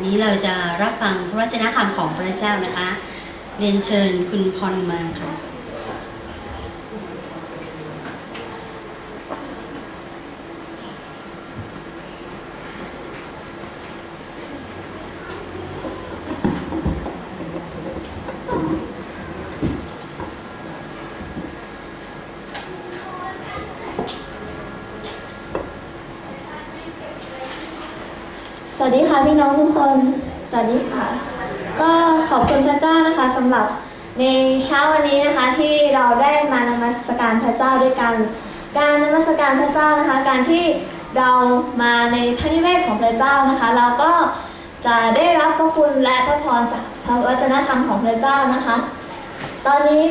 วันนี้เราจะรับฟังพระวจนะคำของพระเจ้านะคะ เรียนเชิญคุณพรมาค่ะ สวัสดีค่ะพี่น้องทุก คนสวัสดีค่ะ ก็ขอบคุณพระเจ้านะคะสำหรับในเช้าวันนี้นะคะที่เราได้มานมัสการพระเจ้าด้วยกัน การนมัสการพระเจ้านะคะ การที่เรามาในพระนิเวศของพระเจ้านะคะ เราก็จะได้รับพระคุณและพระพรจากพระวจนะธรรมของพระเจ้านะคะ ตอนนี้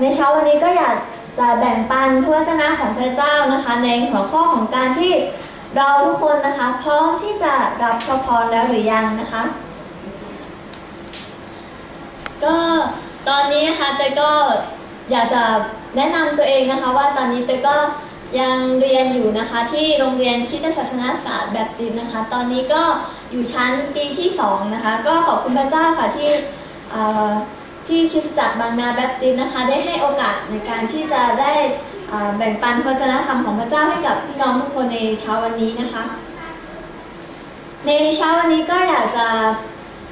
ในเช้าวันนี้ก็อยากจะแบ่งปันพระวจนะของพระเจ้านะคะ ในหัวข้อของการที่ เราทุกคนนะคะ พร้อมที่จะรับพระพรแล้วหรือยังนะคะ ก็ตอนนี้นะคะเตยก็อยากจะแนะนำตัวเองนะคะ ว่าตอนนี้เตยก็ยังเรียนอยู่นะคะที่โรงเรียนคิดศาสนศาสตร์แบบติดนะคะ ตอนนี้ก็อยู่ชั้นปีที่สองนะคะ ก็ขอบคุณพระเจ้าค่ะที่ที่คริสตจักรบางนาแบปติสต์นะคะ ได้ให้โอกาสในการที่จะได้ แบ่งปันพระวจนะธรรมของพระเจ้าให้กับพี่น้องทุกคนในเช้าวันนี้นะคะ ในเช้าวันนี้ก็อยากจะ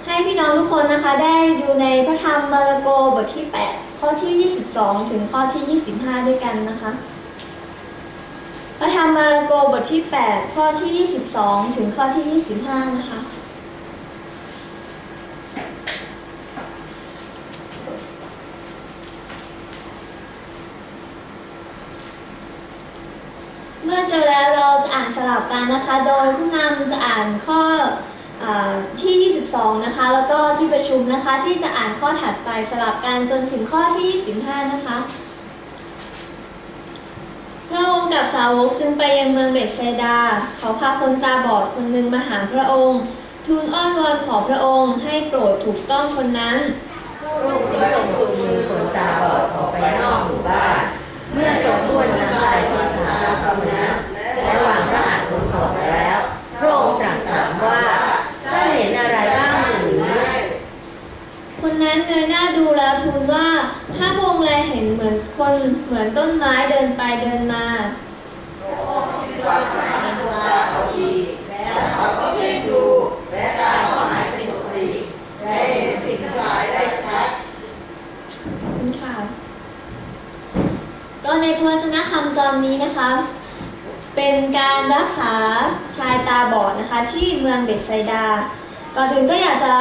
ให้พี่น้องทุกคนนะคะได้ดูในพระธรรมมาระโกบทที่ 8 ข้อที่ 22 ถึงข้อที่ 25 ด้วยกันนะคะ พระธรรมมาระโกบทที่ 8 ข้อที่ 22 ถึงข้อที่ 25 นะคะ มื่อเจอแล้วเราจะอ่านสลับกันนะคะ โดยผู้นำจะอ่านข้ออที่ 22 นะคะ แล้วก็ที่ประชุมนะคะ ที่จะอ่านข้อถัดไปสลับกันจนถึงข้อที่ 25 นะคะ พระองค์กับสาวกจึงไปยังเมืองเบธเซดา เขาพาคนตาบอดคนหนึ่งมาหาพระองค์ ทูลอ้อนวอนขอพระองค์ให้โปรดถูกต้องคนนั้นพระองค์จึงทรงจูงมือคนตาบอดออกไปนอกหมู่บ้าน เมื่อทรงบ้วนน้ำลายที่ขาพระน้ำและวางพระหัตถ์บนขอบแล้ว พระองค์ตรัสถามว่าท่านเห็นอะไรบ้างหรือ คนนั้น เงยหน้าดูแล้วทูลว่า ถ้าพระองค์แลเห็นเหมือนคนเหมือนต้นไม้เดินไปเดินมาขอบคุณค่ะก็ในพระวจนะคำตอนนี้นะคะ เป็นการรักษาชายตาบอดนะคะที่เมืองเบธไซดาก่อนถึงก็อยากจะ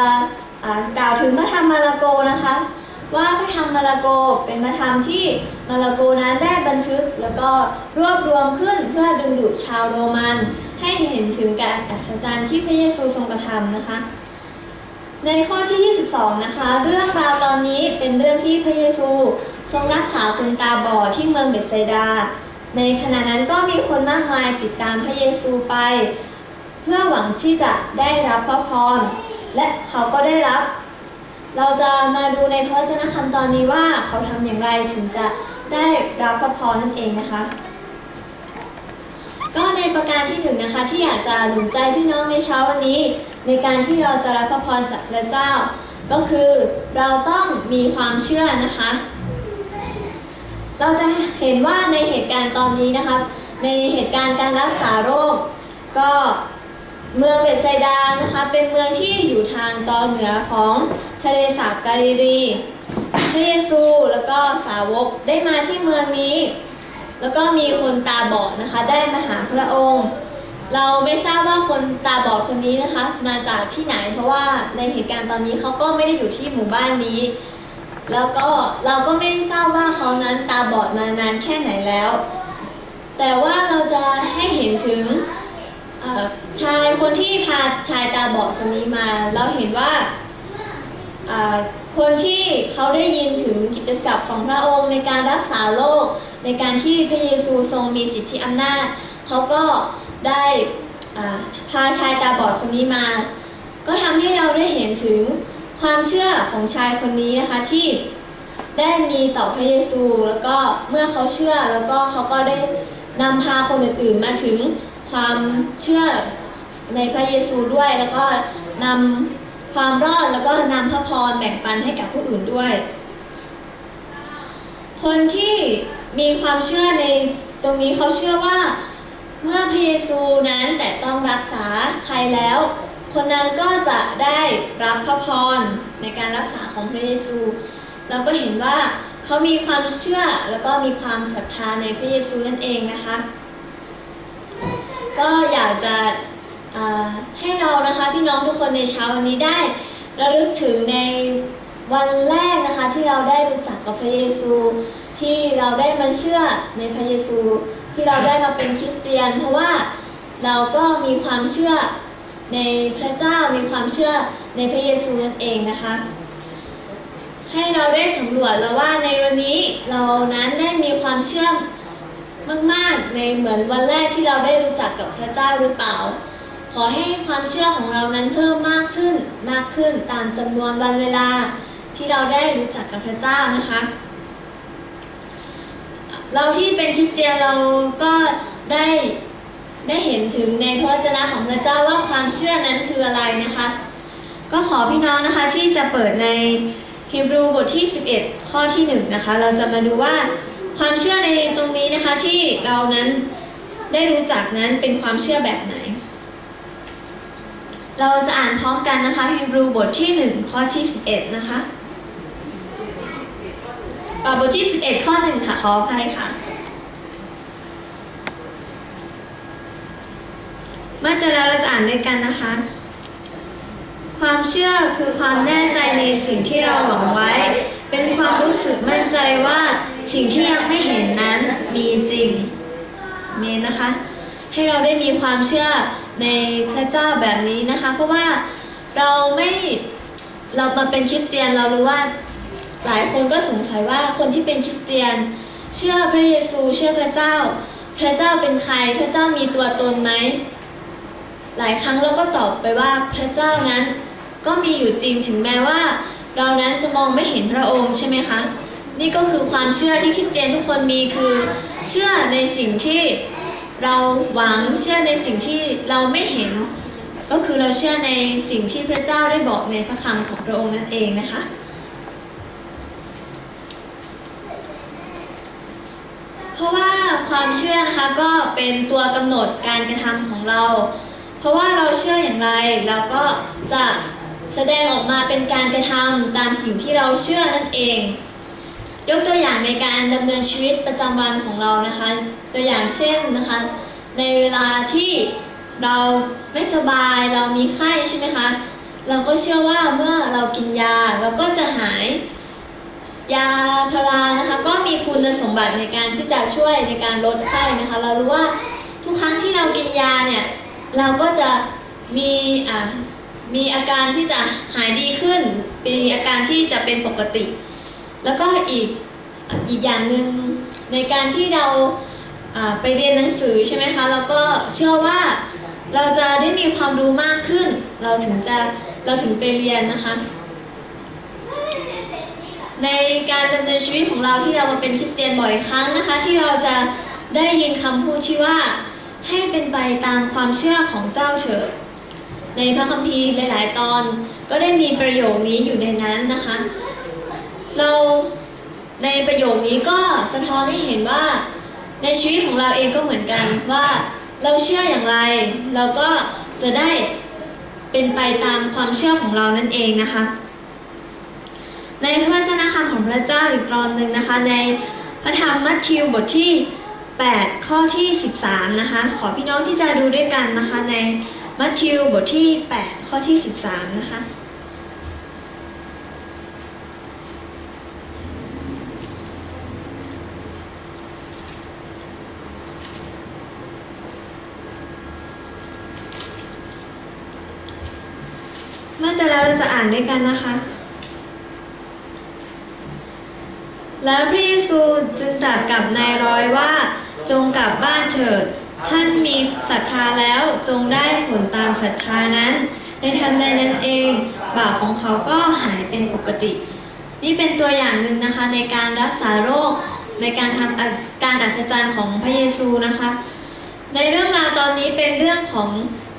กล่าวถึงพระธรรมมาระโกนะคะ ว่าพระธรรมมาระโกเป็นพระธรรมที่มาระโกนั้นได้บันทึกแล้วก็รวบรวมขึ้นเพื่อดึงดูดชาวโรมัน ให้เห็นถึงการอัศจรรย์ที่พระเยซูทรงกระทำนะคะ ในข้อที่ 22 นะคะ เรื่องราวตอนนี้เป็นเรื่องที่พระเยซูทรงรักษาคนตาบอดที่เมืองเบธไซดา ในขณะนั้นก็มีคนมากมายติดตามพระเยซูไป เพื่อหวังที่จะได้รับพระพร และเขาก็ได้รับ เราจะมาดูในพระวจนะคำตอนนี้ว่าเขาทำอย่างไรถึงจะได้รับพระพรนั่นเองนะคะ ก็ในประการที่หนึ่งนะคะที่อยากจะหนุนใจพี่น้องในเช้าวันนี้ ในการที่เราจะรับพระพรจากพระเจ้า ก็คือเราต้องมีความเชื่อนะคะ เราจะเห็นว่าในเหตุการณ์ตอนนี้นะคะในเหตุการณ์การรักษาโรค ก็ เมืองเบธไซดานะคะ เป็นเมืองที่อยู่ทางตอนเหนือของทะเลสาบกาลิลีพระเยซูแล้วก็สาวกได้มาที่เมืองนี้ แล้วก็มีคนตาบอดนะคะ ได้มาหาพระองค์ เราไม่ทราบว่าคนตาบอดคนนี้นะคะ มาจากที่ไหนเพราะว่าในเหตุการณ์ตอนนี้เขาก็ไม่ได้อยู่ที่หมู่บ้านนี้ แล้วก็เราก็ไม่ทราบว่าเขานั้นตาบอดมานานแค่ไหนแล้ว แต่ว่าเราจะให้เห็นถึง เอ่อชายคนที่พาชายตาบอดคนนี้มา เราเห็นว่าอ่าคนที่เขาได้ยินถึงกิตติศัพท์ของพระองค์ในการรักษาโรคในการที่พระเยซูทรงมีสิทธิอำนาจเขาก็ได้อ่าพาชายตาบอดคนนี้มา ก็ทำให้เราได้เห็นถึงความเชื่อของชายคนนี้นะคะที่ได้มีต่อพระเยซู แล้วก็เมื่อเขาเชื่อแล้วก็เขาก็ได้นำพาคนอื่นๆมาถึง ความเชื่อในพระเยซูด้วย แล้วก็นำความรอดแล้วก็นำพระพรแบ่งปันให้กับผู้อื่นด้วย คนที่มีความเชื่อในตรงนี้เขาเชื่อว่าเมื่อพระเยซูนั้นแต่ต้องรักษาใครแล้ว คนนั้นก็จะได้รับพระพรในการรักษาของพระเยซู เราก็เห็นว่าเขามีความเชื่อแล้วก็มีความศรัทธาในพระเยซูนั่นเองนะคะ ก็อยากจะให้เรานะคะพี่น้องทุกคนในเช้าวันนี้ได้ระลึกถึงในวันแรกนะคะที่เราได้รู้จักกับพระเยซู ที่เราได้มาเชื่อในพระเยซู ที่เราได้มาเป็นคริสเตียน เพราะว่าเราก็มีความเชื่อในพระเจ้ามีความเชื่อในพระเยซูนั่นเองนะคะ ให้เราได้สำรวจแล้วว่าในวันนี้เรานั้นได้มีความเชื่อ มากๆ ในเหมือนวันแรกที่เราได้รู้จักกับพระเจ้าหรือเปล่า ขอให้ความเชื่อของเรานั้นเพิ่มมากขึ้นมากขึ้นตามจำนวนวันเวลาที่เราได้รู้จักกับพระเจ้านะคะ เราที่เป็นคริสเตียนเราก็ได้ได้เห็นถึงในพระวจนะของพระเจ้าว่าความเชื่อนั้นคืออะไรนะคะ ก็ขอพี่น้องนะคะที่จะเปิดในฮีบรูบทที่ 11 ข้อที่ 1 นะคะ เราจะมาดูว่า ความเชื่อในตรงนี้นะคะที่เรานั้นได้รู้จักนั้นเป็นความเชื่อแบบไหน เราจะอ่านพร้อมกันนะคะฮีบรูบทที่ 1 ข้อที่ 11 นะคะอ่าบทที่ 11 ข้อ 1 ค่ะ ขออภัยค่ะ เมื่อเจอแล้วเราจะอ่านด้วยกันนะคะ ความเชื่อคือความแน่ใจในสิ่งที่เราหวังไว้ เป็นความรู้สึกมั่นใจว่า สิ่งที่ยังไม่เห็นนั้นมีจริงเมนนะคะ ให้เราได้มีความเชื่อในพระเจ้าแบบนี้นะคะ เพราะว่าเราไม่เรามาเป็นคริสเตียนเรารู้ว่าหลายคนก็สงสัยว่าคนที่เป็นคริสเตียน เชื่อพระเยซูเชื่อพระเจ้า พระเจ้าเป็นใครพระเจ้ามีตัวตนไหมหลายครั้งเราก็ตอบไปว่าพระเจ้านั้นก็มีอยู่จริงถึงแม้ว่า เรานั้นจะมองไม่เห็นพระองค์ใช่ไหมคะ นี่ก็คือความเชื่อที่คริสเตียนทุกคนมีคือเชื่อในสิ่งที่เราหวังเชื่อในสิ่งที่เราไม่เห็น ก็คือเราเชื่อในสิ่งที่พระเจ้าได้บอกในพระคำของพระองค์นั่นเองนะคะเพราะว่าความเชื่อนะคะก็เป็นตัวกำหนดการกระทำของเรา เพราะว่าเราเชื่ออย่างไรเราก็จะแสดงออกมาเป็นการกระทำตามสิ่งที่เราเชื่อนั่นเอง ยกตัวอย่างในการดำเนินชีวิตประจำวันของเรานะคะ ตัวอย่างเช่นนะคะ ในเวลาที่เราไม่สบายเรามีไข้ใช่ไหมคะเราก็เชื่อว่าเมื่อเรากินยาเราก็จะหาย ยาพารานะคะ ก็มีคุณสมบัติในการที่จะช่วยในการลดไข้นะคะ เรารู้ว่าทุกครั้งที่เรากินยาเนี่ยเราก็จะมีอ่ามีอาการที่จะหายดีขึ้นมีอาการที่จะเป็นปกติ แล้วก็อีกอีกอย่างหนึ่งในการที่เราไปเรียนหนังสือใช่ไหมคะเราก็เชื่อว่าเราจะได้มีความรู้มากขึ้น เราถึงจะเราถึงไปเรียนนะคะ ในการดำเนินชีวิตของเราที่เรามาเป็นคริสเตียนบ่อยครั้งนะคะ ที่เราจะได้ยินคำพูดที่ว่าให้เป็นไปตามความเชื่อของเจ้าเถิดในพระคัมภีร์หลาย ๆ ตอนก็ได้มีประโยคนี้อยู่ในนั้นนะคะ เราในประโยคนี้ก็สะท้อนให้เห็นว่า ในชีวิตของเราเองก็เหมือนกันว่าเราเชื่ออย่างไร เราก็จะได้เป็นไปตามความเชื่อของเรานั่นเองนะคะ ในพระวจนะคำของพระเจ้าอีกตอนหนึ่งนะคะ ในพระธรรมมัทธิวบทที่ 8 ข้อที่ 13 นะคะ ขอพี่น้องที่จะดูด้วยกันนะคะ ในมัทธิวบทที่ 8 ข้อที่ 13 นะคะ เมื่อจะแล้วเราจะอ่านด้วยกันนะคะ แล้วพระเยซูจึงตรัสกับนายร้อยว่า จงกลับบ้านเถิด ท่านมีศรัทธาแล้วจงได้ผลตามศรัทธานั้น ในทันใดนั้นเองบาปของเขาก็หายเป็นปกติ นี่เป็นตัวอย่างหนึ่งนะคะในการรักษาโรคในการทำการอัศจรรย์ของพระเยซูนะคะ ในเรื่องราวตอนนี้เป็นเรื่องของ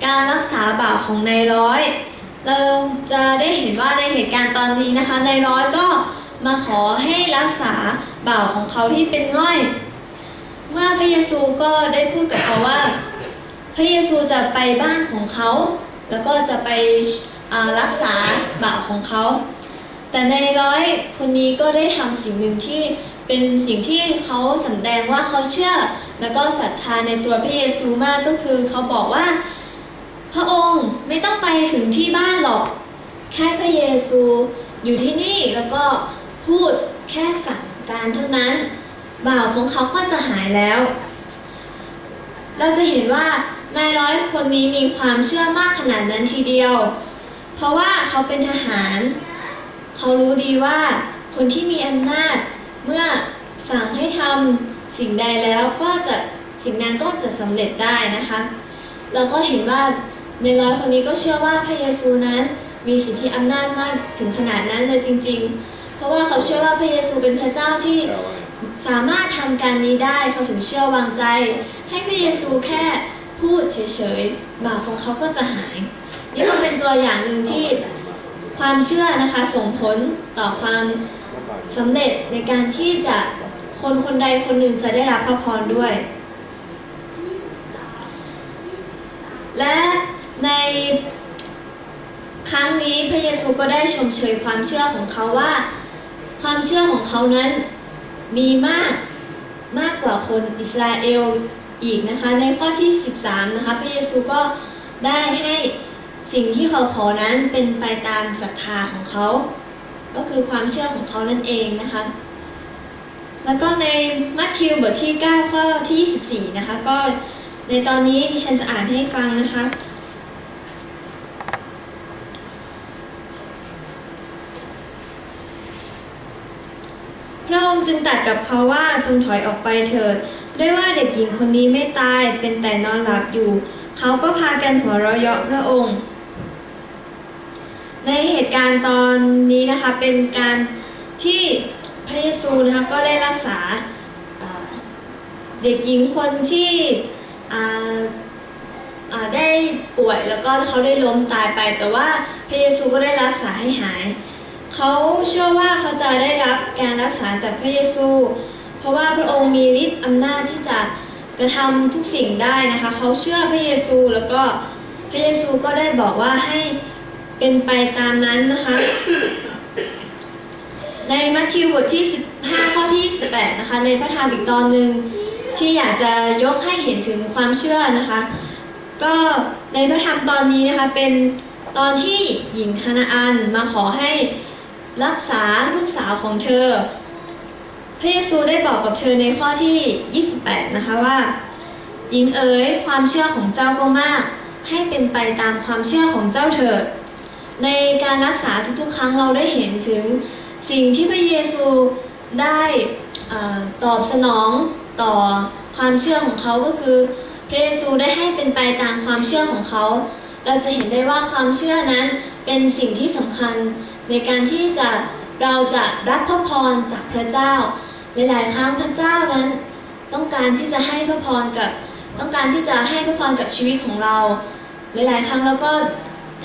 การรักษาบ่าวของนายร้อย เราจะได้เห็นว่าในเหตุการณ์ตอนนี้นะคะนายร้อยก็มาขอให้รักษาบ่าวของเขาที่เป็นง่อย เมื่อพระเยซูก็ได้พูดกับเขาว่า พระเยซูจะไปบ้านของเขา แล้วก็จะไปรักษาบ่าวของเขา แต่ในร้อยคนนี้ก็ได้ทำสิ่งหนึ่งที่เป็นสิ่งที่เขาสำแดงว่าเขาเชื่อ แล้วก็ศรัทธาในตัวพระเยซูมากก็คือเขาบอกว่า พระองค์ไม่ต้องไปถึงที่บ้านหรอก แค่พระเยซูอยู่ที่นี่แล้วก็พูดแค่สั่งการเท่านั้น บ่าวของเขาก็จะหายแล้ว เราจะเห็นว่านายร้อยคนนี้มีความเชื่อมากขนาดนั้นทีเดียว เพราะว่าเขาเป็นทหาร เขารู้ดีว่าคนที่มีอำนาจเมื่อสั่งให้ทำสิ่งใดแล้วก็จะสิ่งนั้นก็จะสำเร็จได้นะคะ เราก็เห็นว่า ในร้อยคนนี้ก็เชื่อว่าพระเยซูนั้นมีสิทธิอำนาจมากถึงขนาดนั้นเลยจริง ๆ เพราะว่าเขาเชื่อว่าพระเยซูเป็นพระเจ้าที่สามารถทำการนี้ได้เขาถึงเชื่อวางใจ ให้พระเยซูแค่พูดเฉยๆบาปของเขาก็จะหาย นี่ก็เป็นตัวอย่างหนึ่งที่ความเชื่อนะคะส่งผลต่อความสำเร็จในการที่จะคนคนใดคนหนึ่งจะได้รับพระพรด้วย และ ครั้งนี้พระเยซูก็ได้ชมเชยความเชื่อของเขาว่า ความเชื่อของเขานั้นมีมากมากกว่าคนอิสราเอลอีกนะคะ ในข้อที่ 13 นะคะ พระเยซูก็ได้ให้สิ่งที่เขาขอนั้นเป็นไปตามศรัทธาของเขา ก็คือความเชื่อของเขานั่นเองนะคะ แล้วก็ในมัทธิวบทที่ 9 ข้อที่ 24 นะคะ ก็ในตอนนี้ดิฉันจะอ่านให้ฟังนะคะ ระองค์จึงตัดกับเขาว่าจงถอยออกไปเถิด ด้วยว่าเด็กหญิงคนนี้ไม่ตายเป็นแต่นอนหลับอยู่ เขาก็พากันหัวเราะเยาะพระองค์ ในเหตุการณ์ตอนนี้นะคะเป็นการที่พระเยซูนะคะก็ได้รักษาเด็กหญิงคนที่ได้ป่วยแล้วก็เขาได้ล้มตายไป แต่ว่าพระเยซูก็ได้รักษาให้หาย เขาเชื่อว่าเขาจะได้รับการรักษาจากพระเยซู เพราะว่าพระองค์มีฤทธิ์อำนาจที่จะกระทำทุกสิ่งได้นะคะ เขาเชื่อพระเยซูแล้วก็พระเยซูก็ได้บอกว่าให้เป็นไปตามนั้นนะคะ ในมัทธิวบทที่ 15 ข้อที่18นะคะ ในพระธรรมอีกตอนหนึ่งที่อยากจะยกให้เห็นถึงความเชื่อนะคะ ก็ในพระธรรมตอนนี้นะคะเป็นตอนที่หญิงคานาอันมาขอให้ รักษาลูกสาวของเธอ พระเยซูได้บอกกับเธอในข้อที่ 28 นะคะว่า หญิงเอ๋ยความเชื่อของเจ้าก็มาก ให้เป็นไปตามความเชื่อของเจ้าเถิด ในการรักษาทุกๆ ครั้งเราได้เห็นถึงสิ่งที่พระเยซูได้อตอบสนองต่อความเชื่อของเขาก็คือ พระเยซูได้ให้เป็นไปตามความเชื่อของเขา เราจะเห็นได้ว่าความเชื่อนั้นเป็นสิ่งที่สำคัญ ในการที่จะเราจะรับพระพรจากพระเจ้า หลายๆ ครั้งพระเจ้านั้น ต้องการที่จะให้พระพรกับต้องการที่จะให้พระพรกับชีวิตของเรา หลายๆ ครั้งเราก็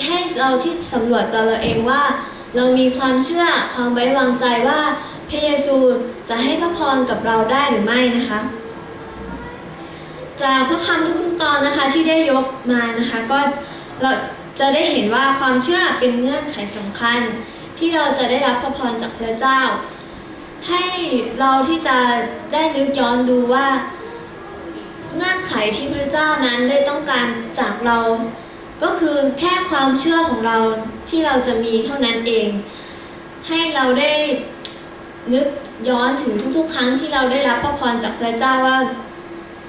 ให้เราที่สำรวจตัวเราเองว่า เรามีความเชื่อความไว้วางใจว่าพระเยซูจะให้พระพรกับเราได้หรือไม่นะคะ จากพระคำทุกๆตอนนะคะที่ได้ยกมานะคะก็เราจะได้เห็นว่าความเชื่อเป็นเงื่อนไขสำคัญ ที่เราจะได้รับพระพรจากพระเจ้า ให้เราที่จะได้นึกย้อนดูว่า เงื่อนไขที่พระเจ้านั้นได้ต้องการจากเรา ก็คือแค่ความเชื่อของเราที่เราจะมีเท่านั้นเอง ให้เราได้นึกย้อนถึงทุกๆ ครั้งที่เราได้รับพระพรจากพระเจ้าว่า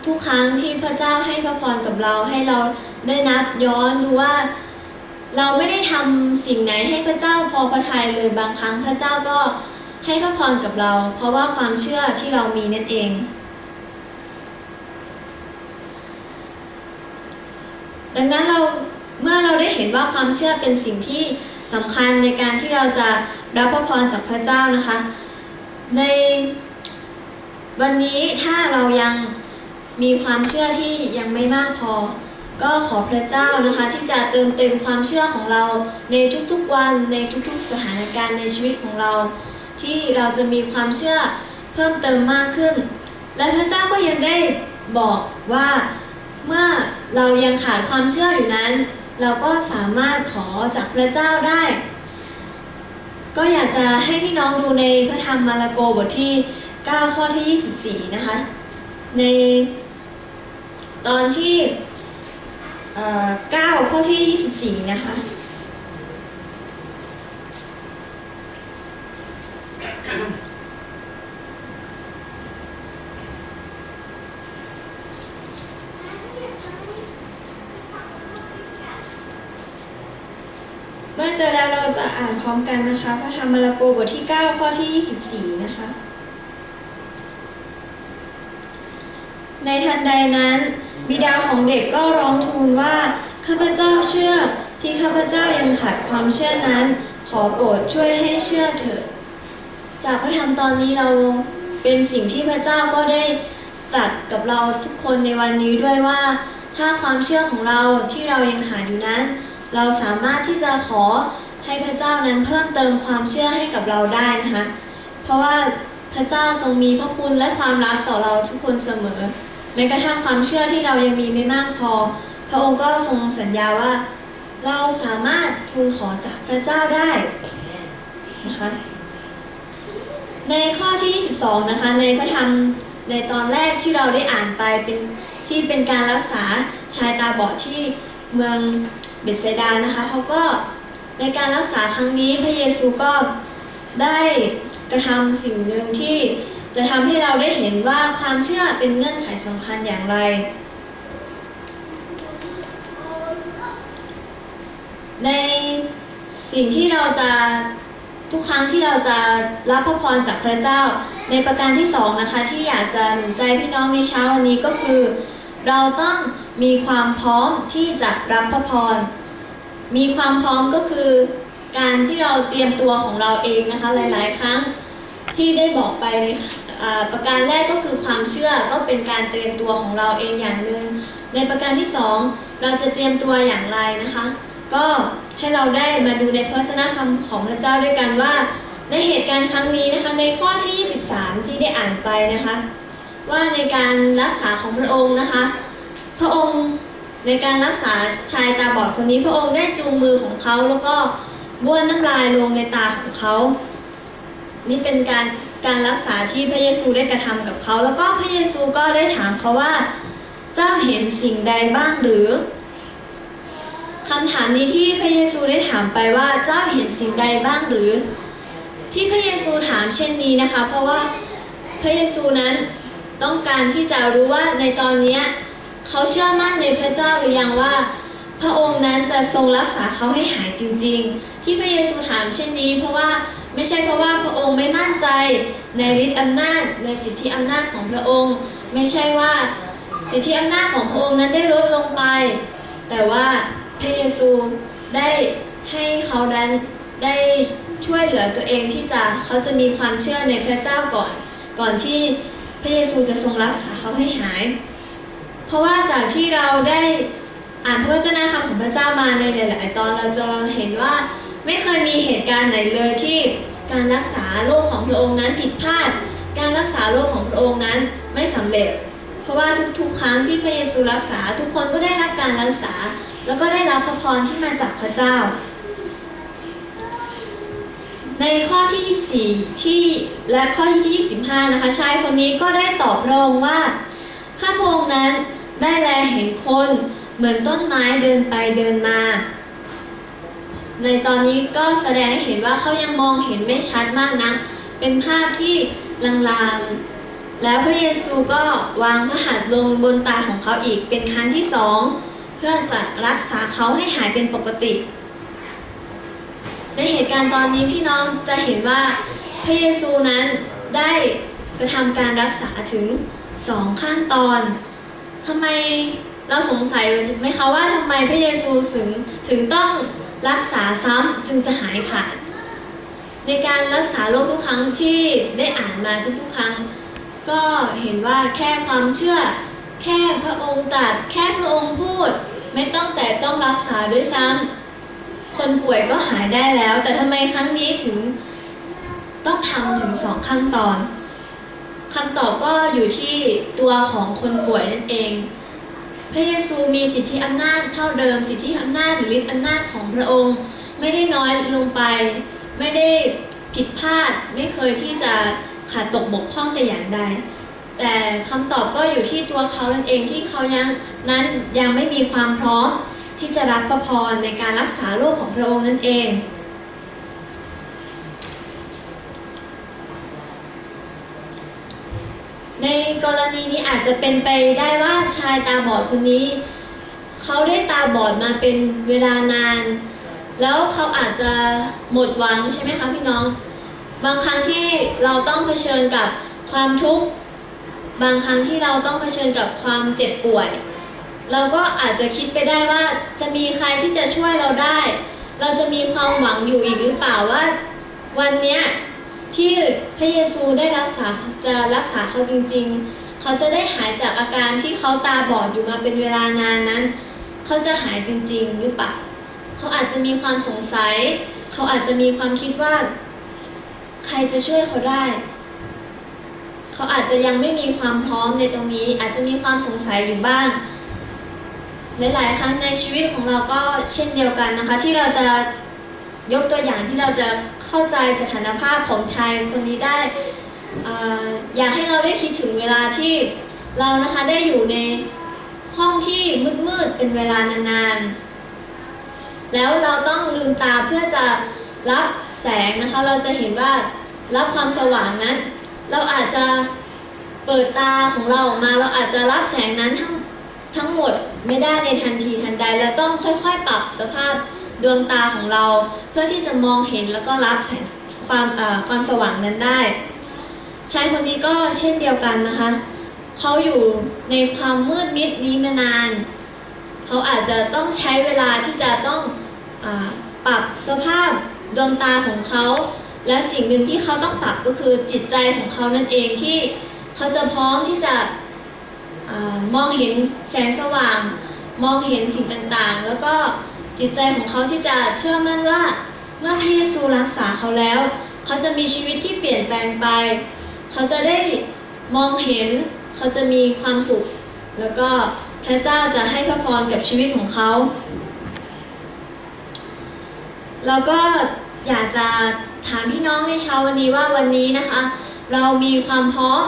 ทุกครั้งที่พระเจ้าให้พระพรกับเรา ให้เราได้นับย้อนดูว่า เราไม่ได้ทำสิ่งไหนให้พระเจ้าพอพระทัยเลยบางครั้งพระเจ้าก็ให้พระพรกับเรา เพราะว่าความเชื่อที่เรามีนั่นเอง ดังนั้นเราเมื่อเราได้เห็นว่าความเชื่อเป็นสิ่งที่สำคัญในการที่เราจะรับพระพรจากพระเจ้านะคะ ในวันนี้ถ้าเรายังมีความเชื่อที่ยังไม่มากพอ ก็ขอพระเจ้านะคะที่จะเติมเต็มความเชื่อของเราในทุกๆวันในทุกๆสถานการณ์ในชีวิตของเรา ที่เราจะมีความเชื่อเพิ่มเติมมากขึ้น และพระเจ้าก็ยังได้บอกว่าเมื่อเรายังขาดความเชื่ออยู่นั้น เราก็สามารถขอจากพระเจ้าได้ ก็อยากจะให้พี่น้องดูในพระธรรมมาระโกบทที่ 9 ข้อที่ 24 นะคะ ในตอนที่ เอ่อ9ข้อที่24นะคะเมื่อเจอแล้วเราจะอ่านพร้อมกันนะคะ พระธรรมมาระโกบทที่ 9 ข้อที่ 24 นะคะ ในทันใดนั้น บิดาของเด็กก็ร้องทูลว่า ข้าพเจ้าเชื่อ ที่ข้าพเจ้ายังขาดความเชื่อนั้น ขอโปรดช่วยให้เชื่อเถิด จากพระธรรมตอนนี้เราเป็นสิ่งที่พระเจ้าก็ได้ตรัดกับเราทุกคนในวันนี้ด้วยว่า ถ้าความเชื่อของเราที่เรายังขาดอยู่นั้น เราสามารถที่จะขอให้พระเจ้านั้นเพิ่มเติมความเชื่อให้กับเราได้นะคะ เพราะว่าพระเจ้าทรงมีพระคุณและความรักต่อเราทุกคนเสมอ ม้กระทั่งความเชื่อที่เรายังมีไม่มากพอ พระองค์ก็ทรงสัญญาว่า เราสามารถทูลขอจากพระเจ้าได้นะคะในข้อที่ 22 นะคะ ในพระธรรมในตอนแรกที่เราได้อ่านไปเป็นที่เป็นการรักษาชายตาบอดที่เมืองเบธเซดานะคะเขาก็ในการรักษาครั้งนี้พระเยซูก็ได้กระทำสิ่งหนึ่งที่ จะทำให้เราได้เห็นว่าความเชื่อเป็นเงื่อนไขสำคัญอย่างไร ในสิ่งที่เราจะทุกครั้งที่เราจะรับพระพรจากพระเจ้า ในประการที่สองนะคะที่อยากจะหนุนใจพี่น้องในเช้าวันนี้ก็คือ เราต้องมีความพร้อมที่จะรับพระพร มีความพร้อมก็คือ การที่เราเตรียมตัวของเราเองนะคะหลาย ๆ ครั้ง ที่ได้บอกไปในประการแรกก็คือความเชื่อก็เป็นการเตรียมตัวของเราเองอย่างหนึ่งในประการที่สองเราจะเตรียมตัวอย่างไรนะคะ ก็ให้เราได้มาดูในพระวจนะคำของพระเจ้าด้วยกันว่า ในเหตุการณ์ครั้งนี้นะคะในข้อที่ 23 ที่ได้อ่านไปนะคะ ว่าในการรักษาของพระองค์นะคะ พระองค์ในการรักษาชายตาบอดคนนี้ พระองค์ได้จูงมือของเขาแล้วก็บ้วนน้ำลายลงในตาของเขา นี่เป็นการการรักษาที่พระเยซูได้กระทำกับเขา แล้วก็พระเยซูก็ได้ถามเขาว่า เจ้าเห็นสิ่งใดบ้างหรือคำถามนี้ที่พระเยซูได้ถามไปว่าเจ้าเห็นสิ่งใดบ้างหรือ ที่พระเยซูถามเช่นนี้นะคะ เพราะว่าพระเยซูนั้นต้องการที่จะรู้ว่าในตอนนี้เขาเชื่อมั่นในพระเจ้าหรือยังว่า พระองค์นั้นจะทรงรักษาเขาให้หายจริง ๆ ที่พระเยซูถามเช่นนี้ เพราะว่า ไม่ใช่เพราะว่าพระองค์ไม่มั่นใจในฤทธิอำนาจในสิทธิอำนาจของพระองค์ ไม่ใช่ว่าสิทธิอำนาจของพระองค์นั้นได้ลดลงไป แต่ว่าพระเยซูได้ให้เขานั้นได้ช่วยเหลือตัวเองที่จะเขาจะมีความเชื่อในพระเจ้าก่อน ก่อนที่พระเยซูจะทรงรักษาเขาให้หาย เพราะว่าจากที่เราได้อ่านพระวจนะคำของพระเจ้ามาในหลาย ๆ ตอนเราจะเห็นว่า ไม่เคยมีเหตุการณ์ไหนเลยที่การรักษาโรคของพระองค์นั้นผิดพลาด การรักษาโรคของพระองค์นั้นไม่สำเร็จ เพราะว่าทุกๆ ครั้งที่พระเยซูรักษา ทุกคนก็ได้รับการรักษา แล้วก็ได้รับพระพรที่มาจากพระเจ้า ในข้อที่ 24 ที่และข้อที่25นะคะชายคนนี้ก็ได้ตอบพระองค์ว่าข้าพระองค์นั้นได้แลเห็นคนเหมือนต้นไม้เดินไปเดินมา ในตอนนี้ก็แสดงให้เห็นว่าเขายังมองเห็นไม่ชัดมากนะ เป็นภาพที่ลางๆ แล้วพระเยซูก็วางพระหัตถ์ลงบนตาของเขาอีกเป็นครั้งที่สองเพื่อจะรักษาเขาให้หายเป็นปกติ ในเหตุการณ์ตอนนี้พี่น้องจะเห็นว่าพระเยซูนั้นได้กระทำการรักษาถึงสองขั้นตอนทำไมเราสงสัยไหมคะว่าทำไมพระเยซูถึงถึงต้อง รักษาซ้ำจึงจะหายขาด ในการรักษาโรคทุกครั้งที่ได้อ่านมาทุกๆครั้ง ก็เห็นว่าแค่ความเชื่อ แค่พระองค์ตรัสแค่พระองค์พูด ไม่ต้องแต่ต้องรักษาด้วยซ้ำคนป่วยก็หายได้แล้ว แต่ทำไมครั้งนี้ถึงต้องทำถึงสองขั้นตอนคำตอบก็อยู่ที่ตัวของคนป่วยนั่นเอง พระเยซูมีสิทธิอำนาจเท่าเดิม สิทธิอำนาจหรือฤทธิอำนาจของพระองค์ ไม่ได้น้อยลงไป ไม่ได้ผิดพลาด ไม่เคยที่จะขาดตกบกพร่องแต่อย่างใด แต่คำตอบก็อยู่ที่ตัวเขานั่นเองที่เขายังนั้นยังไม่มีความพร้อมที่จะรับพระพรในการรักษาโรคของพระองค์นั่นเอง ในกรณีนี้อาจจะเป็นไปได้ว่าชายตาบอดคนนี้ เขาได้ตาบอดมาเป็นเวลานาน แล้วเขาอาจจะหมดหวังใช่ไหมคะพี่น้อง บางครั้งที่เราต้องเผชิญกับความทุกข์บางครั้งที่เราต้องเผชิญกับความเจ็บป่วย เราก็อาจจะคิดไปได้ว่าจะมีใครที่จะช่วยเราได้ เราจะมีความหวังอยู่อีกหรือเปล่าว่า วันเนี้ย ที่พระเยซูได้รักษาจะรักษาเขาจริงๆ เขาจะได้หายจากอาการที่เขาตาบอดอยู่มาเป็นเวลานานนั้น เขาจะหายจริงๆหรือเปล่าเขาอาจจะมีความสงสัย เขาอาจจะมีความคิดว่า ใครจะช่วยเขาได้ เขาอาจจะยังไม่มีความพร้อมในตรงนี้ อาจจะมีความสงสัยอยู่บ้างหลายๆครั้งในชีวิตของเราก็เช่นเดียวกันนะคะ ที่เราจะ ยกตัวอย่างที่เราจะเข้าใจสถานภาพของชายคนนี้ได้ออยากให้เราได้คิดถึงเวลาที่เรานะคะได้อยู่ในห้องที่มืดๆเป็นเวลานานๆ แล้วเราต้องลืมตาเพื่อจะรับแสงนะคะ เราจะเห็นว่ารับความสว่างนั้น เราอาจจะเปิดตาของเราออกมา เราอาจจะรับแสงนั้นทั้งทั้งหมดไม่ได้ในทันทีทันใด เราต้องค่อยๆ ปรับสภาพ ดวงตาของเรา เพื่อที่จะมองเห็นแล้วก็รับแสงความความสว่างนั้นได้ชายคนนี้ก็เช่นเดียวกันนะคะ เขาอยู่ในความมืดมิดนี้มานาน เขาอาจจะต้องใช้เวลาที่จะต้องอปรับสภาพดวงตาของเขา และสิ่งหนึ่งที่เขาต้องปรับก็คือจิตใจของเขานั่นเองที่เขาจะพร้อมที่จะอมองเห็นแสงสว่าง มองเห็นสิ่งต่างๆ แล้วก็ จิตใจของเขาที่จะเชื่อมั่นว่า เมื่อพระเยซูรักษาเขาแล้ว เขาจะมีชีวิตที่เปลี่ยนแปลงไป เขาจะได้มองเห็น เขาจะมีความสุข แล้วก็พระเจ้าจะให้พระพรกับชีวิตของเขาเราก็อยากจะถามพี่น้องในเช้าวันนี้ว่าวันนี้นะคะ เรามีความพร้อม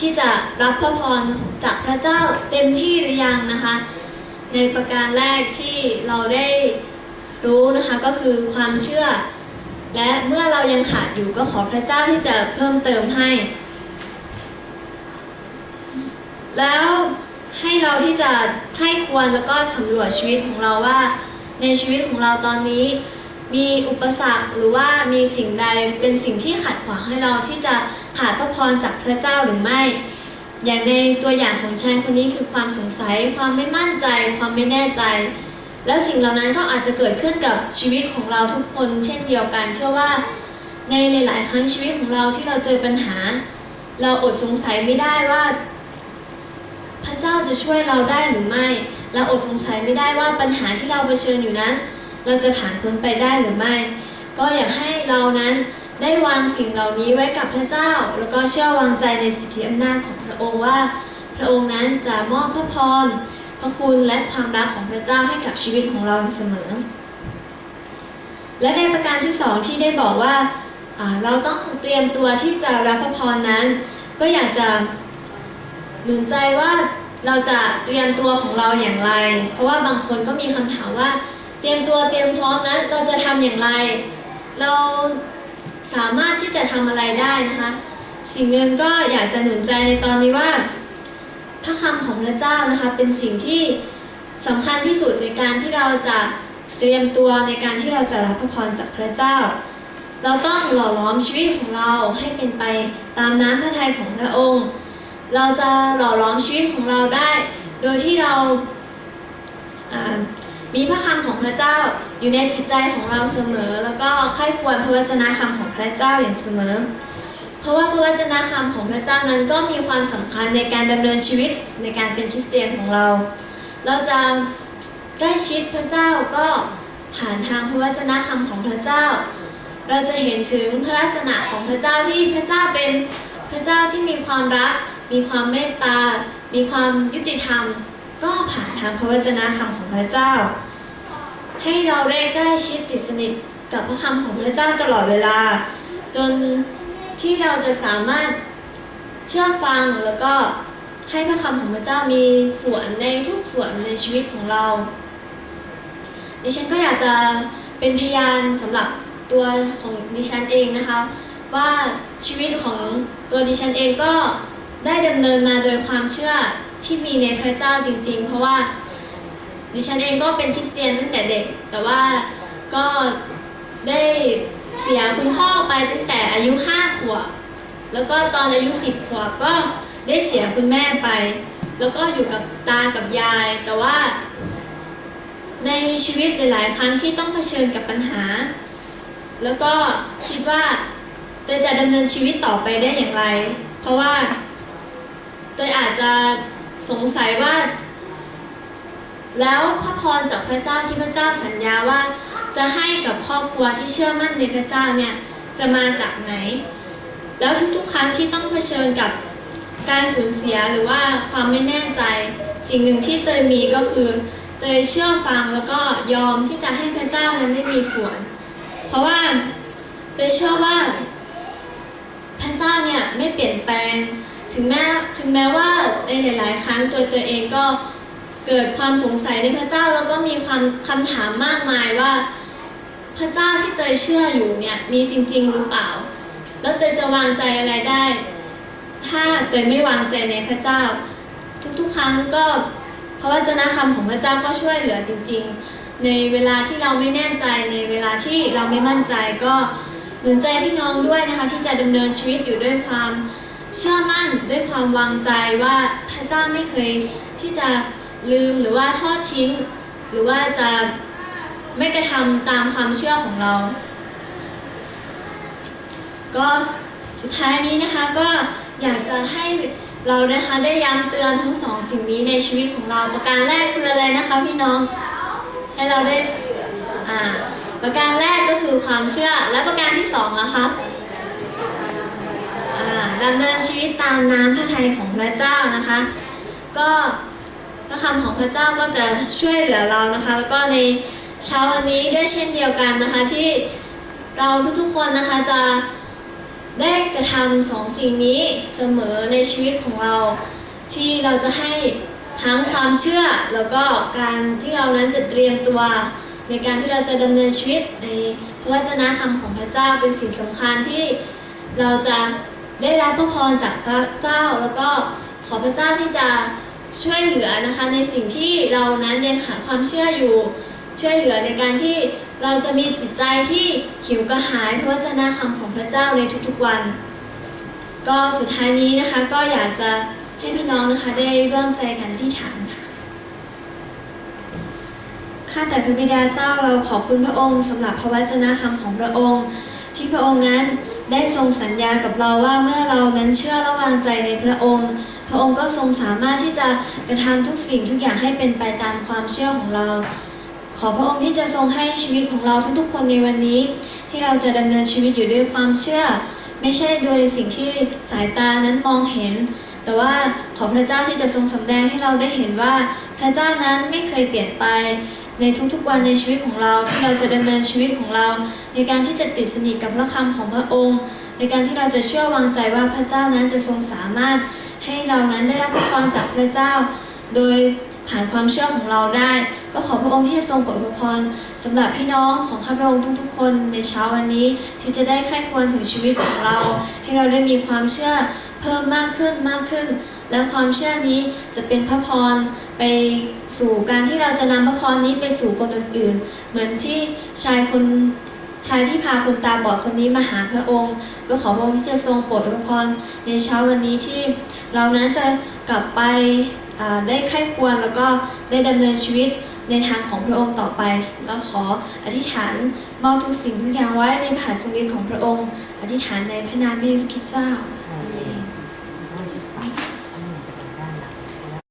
ที่จะรับพระพรจากพระเจ้าเต็มที่หรือยังนะคะ ในประการแรกที่เราได้รู้นะคะก็คือความเชื่อ และเมื่อเรายังขาดอยู่ก็ขอพระเจ้าที่จะเพิ่มเติมให้ แล้วให้เราที่จะให้ควรแล้วก็สำรวจชีวิตของเราว่า ในชีวิตของเราตอนนี้ มีอุปสรรคหรือว่ามีสิ่งใดเป็นสิ่งที่ขัดขวางให้เราที่จะขาดพระพรจากพระเจ้าหรือไม่ อย่างในตัวอย่างของชายคนนี้คือความสงสัย ความไม่มั่นใจ ความไม่แน่ใจ แล้วสิ่งเหล่านั้นก็อาจจะเกิดขึ้นกับชีวิตของเราทุกคน เช่นเดียวกัน เชื่อว่าในหลาย ๆ ครั้งชีวิตของเราที่เราเจอปัญหา เราอดสงสัยไม่ได้ว่า พระเจ้าจะช่วยเราได้หรือไม่ เราอดสงสัยไม่ได้ว่าปัญหาที่เราเผชิญอยู่นั้น เราจะผ่านพ้นไปได้หรือไม่ ก็อยากให้เรานั้น ได้วางสิ่งเหล่านี้ไว้กับพระเจ้า แล้วก็เชื่อวางใจในสิทธิอำนาจของพระองค์ว่า พระองค์นั้นจะมอบพระพรพระคุณและความรักของพระเจ้าให้กับชีวิตของเราเสมอ และในประการที่สองที่ได้บอกว่าเราต้องเตรียมตัวที่จะรับพระพรนั้น ก็อยากจะหนุนใจว่าเราจะเตรียมตัวของเราอย่างไร เพราะว่าบางคนก็มีคำถามว่า เตรียมตัวเตรียมพร้อมนั้นเราจะทำอย่างไร เรา สามารถที่จะทำอะไรได้นะคะ สิ่งหนึ่งก็อยากจะหนุนใจในตอนนี้ว่า พระคำของพระเจ้านะคะ เป็นสิ่งที่สำคัญที่สุดในการที่เราจะเตรียมตัวในการที่เราจะรับพระพรจากพระเจ้า เราต้องหล่อล้อมชีวิตของเราให้เป็นไปตามน้ำพระทัยของพระองค์ เราจะหล่อล้อมชีวิตของเราได้ โดยที่เราอ่า มีพระคำของพระเจ้าอยู่ในจิตใจของเราเสมอ แล้วก็ใคร่ควรพระวจนะคำของพระเจ้าอย่างเสมอ เพราะว่าพระวจนะคำของพระเจ้านั้นก็มีความสำคัญในการดำเนินชีวิตในการเป็นคริสเตียนของเรา เราจะใกล้ชิดพระเจ้าก็ผ่านทางพระวจนะคำของพระเจ้า เราจะเห็นถึงพระลักษณะของพระเจ้าที่พระเจ้าเป็นพระเจ้าที่มีความรัก มีความเมตตา มีความยุติธรรม ก็ผ่านทางพระวจนะคำของพระเจ้า ให้เราได้ใกล้ชิดติดสนิทกับพระคำของพระเจ้าตลอดเวลา จนที่เราจะสามารถเชื่อฟังแล้วก็ให้พระคำของพระเจ้ามีส่วนในทุกส่วนในชีวิตของเราดิฉันก็อยากจะเป็นพยานสำหรับตัวของดิฉันเองนะคะ ว่าชีวิตของตัวดิฉันเองก็ได้ดำเนินมาโดยความเชื่อ ที่มีในพระเจ้าจริง ๆ เพราะว่าดิฉันเองก็เป็นคริสเตียนตั้งแต่เด็ก แต่ว่าก็ได้เสียคุณพ่อไปตั้งแต่อายุห้าขวบ แล้วก็ตอนอายุสิบขวบก็ได้เสียคุณแม่ไป แล้วก็อยู่กับตากับยาย แต่ว่า ในชีวิตหลาย ๆ ครั้งที่ต้องเผชิญกับปัญหา แล้วก็คิดว่าเตยจะดำเนินชีวิตต่อไปได้อย่างไร เพราะว่าเตยอาจจะ สงสัยว่า แล้วพระพรจากพระเจ้าที่พระเจ้าสัญญาว่า จะให้กับครอบครัวที่เชื่อมั่นในพระเจ้าเนี่ยจะมาจากไหน แล้วทุกๆ ครั้งที่ต้องเผชิญกับการสูญเสียหรือว่าความไม่แน่ใจ สิ่งหนึ่งที่เตยมีก็คือเตยเชื่อฟังแล้วก็ยอมที่จะให้พระเจ้านั้นได้มีส่วน เพราะว่าเตยเชื่อว่า พระเจ้าเนี่ยไม่เปลี่ยนแปลง ถึงแม้ถึงแม้ว่าในหลาย ๆ ครั้งตัวเตยเองก็เกิดความสงสัยในพระเจ้าแล้วก็มีความคำถามมากมายว่า พระเจ้าที่เตยเชื่ออยู่เนี่ยมีจริง ๆ หรือเปล่า แล้วเตยจะวางใจอะไรได้ ถ้าเตยไม่วางใจในพระเจ้า ทุกๆ ครั้งก็เพราะว่าจนะคำของพระเจ้าก็ช่วยเหลือจริง ๆ ในเวลาที่เราไม่แน่ใจในเวลาที่เราไม่มั่นใจก็หนุนใจพี่น้องด้วยนะคะที่จะดำเนินชีวิตอยู่ด้วยความ เชื่อมั่นด้วยความวางใจว่าพระเจ้าไม่เคยที่จะลืมหรือว่าทอดทิ้ง หรือว่าจะไม่กระทำตามความเชื่อของเรา ก็สุดท้ายนี้นะคะก็อยากจะให้เรานะคะได้ย้ำเตือนทั้งสองสิ่งนี้ในชีวิตของเรา ประการแรกคืออะไรนะคะพี่น้อง ให้เราได้อ่าประการแรกก็คือความเชื่อและประการที่สองนะคะ ดำเนินชีวิตตามน้ำพระทัยของพระเจ้านะคะ ก็พระคำของพระเจ้าก็จะช่วยเหลือเรานะคะ แล้วก็ในเช้าวันนี้ด้วยเช่นเดียวกันนะคะที่เราทุกๆคนนะคะจะได้กระทำสองสิ่งนี้เสมอในชีวิตของเรา ที่เราจะให้ทั้งความเชื่อแล้วก็การที่เรานั้นจะเตรียมตัว ในการที่เราจะดำเนินชีวิตในพระวจนะคำของพระเจ้าเป็นสิ่งสำคัญที่เราจะ ได้รับพระพรจากพระเจ้า แล้วก็ขอพระเจ้าที่จะช่วยเหลือนะคะในสิ่งที่เรานั้นยังขาดความเชื่ออยู่ ช่วยเหลือในการที่เราจะมีจิตใจที่หิวกระหายพระวจนะคำของพระเจ้าในทุกๆวัน ก็สุดท้ายนี้นะคะก็อยากจะให้พี่น้องนะคะได้ร่วมใจกันอธิษฐานค่ะข้าแต่พระบิดาเจ้าเราขอบคุณพระองค์สำหรับพระวจนะคำของพระองค์ ที่พระองค์นั้น ได้ทรงสัญญากับเราว่าเมื่อเรานั้นเชื่อและวางใจในพระองค์ พระองค์ก็ทรงสามารถที่จะกระทำทุกสิ่งทุกอย่างให้เป็นไปตามความเชื่อของเรา ขอพระองค์ที่จะทรงให้ชีวิตของเราทุกๆ คนในวันนี้ ที่เราจะดำเนินชีวิตอยู่ด้วยความเชื่อ ไม่ใช่โดยสิ่งที่สายตานั้นมองเห็น แต่ว่าขอพระเจ้าที่จะทรงสำแดงให้เราได้เห็นว่าพระเจ้านั้นไม่เคยเปลี่ยนไป ในทุกๆวันในชีวิตของเราที่เราจะดำเนินชีวิตของเรา ในการที่จะติดสนิทกับพระคำของพระองค์ ในการที่เราจะเชื่อวางใจว่าพระเจ้านั้นจะทรงสามารถให้เรานั้นได้รับพระพรจากพระเจ้า โดยผ่านความเชื่อของเราได้ ก็ขอพระองค์ที่จะทรงโปรดพระพรสำหรับพี่น้องของข้าพระองค์ทุกๆ คนในเช้าวันนี้ ที่จะได้ใคร่ควรถึงชีวิตของเรา ให้เราได้มีความเชื่อเพิ่มมากขึ้นมากขึ้น และความเชื่อนี้จะเป็นพระพรไปสู่การที่เราจะนำพระพรนี้ไปสู่คนอื่นๆ เหมือนที่ชายคนชายที่พาคนตาบอดคนนี้มาหาพระองค์ ก็ขอพระองค์ที่จะทรงโปรดพระพรในเช้าวันนี้ที่เรานั้นจะกลับไปได้ไข้ควรแล้วก็ได้ดำเนินชีวิตในทางของพระองค์ต่อไปแล้วขออธิษฐานมอบทุกสิ่งทุกอย่างไว้ในผ่านสมิทของพระองค์ อธิษฐานในพระนามพระเยซูคริสต์เจ้า